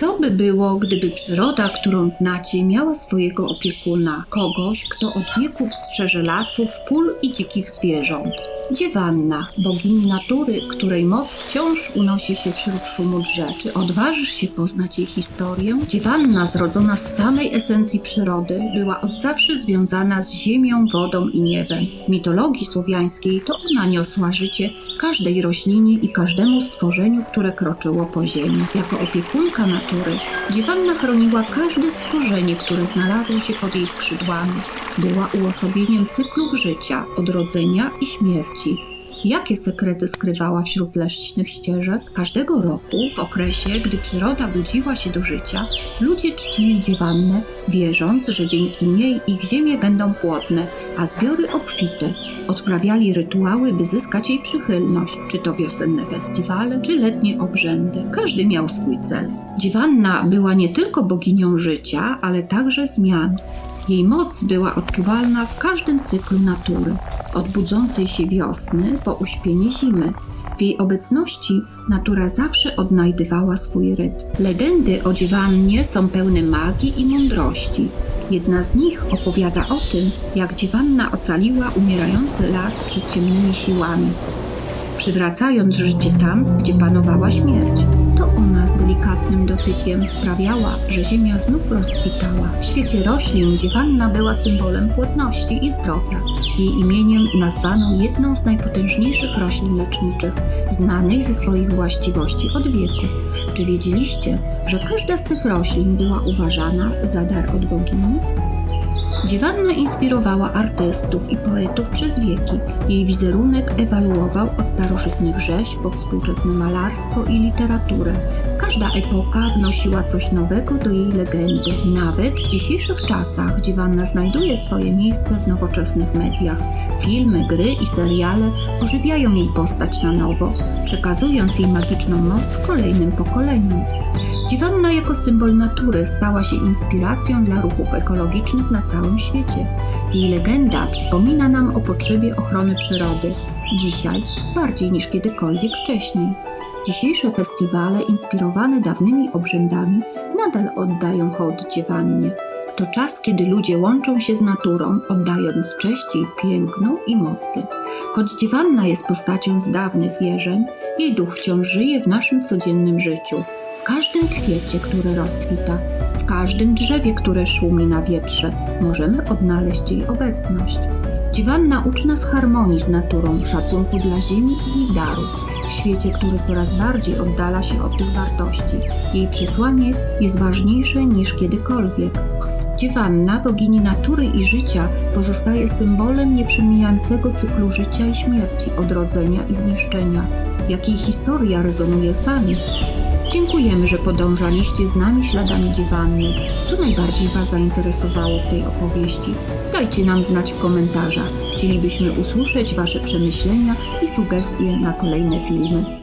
Co by było, gdyby przyroda, którą znacie, miała swojego opiekuna, kogoś, kto od wieków strzeże lasów, pól i dzikich zwierząt? Dziewanna, bogini natury, której moc wciąż unosi się wśród szumu drzew. Czy odważysz się poznać jej historię? Dziewanna, zrodzona z samej esencji przyrody, była od zawsze związana z ziemią, wodą i niebem. W mitologii słowiańskiej to ona niosła życie każdej roślinie i każdemu stworzeniu, które kroczyło po ziemi. Jako opiekunka natury, dziewanna chroniła każde stworzenie, które znalazło się pod jej skrzydłami. Była uosobieniem cyklów życia, odrodzenia i śmierci. Jakie sekrety skrywała wśród leśnych ścieżek? Każdego roku, w okresie, gdy przyroda budziła się do życia, ludzie czcili dziewannę, wierząc, że dzięki niej ich ziemie będą płodne, a zbiory obfite. Odprawiali rytuały, by zyskać jej przychylność, czy to wiosenne festiwale, czy letnie obrzędy. Każdy miał swój cel. Dziewanna była nie tylko boginią życia, ale także zmian. Jej moc była odczuwalna w każdym cyklu natury, od budzącej się wiosny po uśpienie zimy. W jej obecności natura zawsze odnajdywała swój rytm. Legendy o dziewannie są pełne magii i mądrości. Jedna z nich opowiada o tym, jak dziewanna ocaliła umierający las przed ciemnymi siłami, przywracając życie tam, gdzie panowała śmierć. To ona z delikatnym dotykiem sprawiała, że ziemia znów rozkwitała. W świecie roślin dziewanna była symbolem płodności i zdrowia. Jej imieniem nazwano jedną z najpotężniejszych roślin leczniczych, znanych ze swoich właściwości od wieków. Czy wiedzieliście, że każda z tych roślin była uważana za dar od bogini? Dziewanna inspirowała artystów i poetów przez wieki. Jej wizerunek ewaluował od starożytnych rzeźb po współczesne malarstwo i literaturę. Każda epoka wnosiła coś nowego do jej legendy. Nawet w dzisiejszych czasach dziewanna znajduje swoje miejsce w nowoczesnych mediach. Filmy, gry i seriale ożywiają jej postać na nowo, przekazując jej magiczną moc kolejnym pokoleniom. Dziewanna jako symbol natury stała się inspiracją dla ruchów ekologicznych na całym świecie. Jej legenda przypomina nam o potrzebie ochrony przyrody, dzisiaj bardziej niż kiedykolwiek wcześniej. Dzisiejsze festiwale inspirowane dawnymi obrzędami nadal oddają hołd dziewannie. To czas, kiedy ludzie łączą się z naturą, oddając cześć jej pięknu i mocy. Choć dziewanna jest postacią z dawnych wierzeń, jej duch wciąż żyje w naszym codziennym życiu każdym kwiecie, który rozkwita, w każdym drzewie, które szumi na wietrze, możemy odnaleźć jej obecność. Dziewanna uczy nas harmonii z naturą, szacunku dla ziemi i jej darów. W świecie, który coraz bardziej oddala się od tych wartości, jej przesłanie jest ważniejsze niż kiedykolwiek. Dziewanna, bogini natury i życia, pozostaje symbolem nieprzemijającego cyklu życia i śmierci, odrodzenia i zniszczenia. Jak jej historia rezonuje z Wami? Dziękujemy, że podążaliście z nami śladami dziewanny. Co najbardziej Was zainteresowało w tej opowieści? Dajcie nam znać w komentarzach. Chcielibyśmy usłyszeć Wasze przemyślenia i sugestie na kolejne filmy.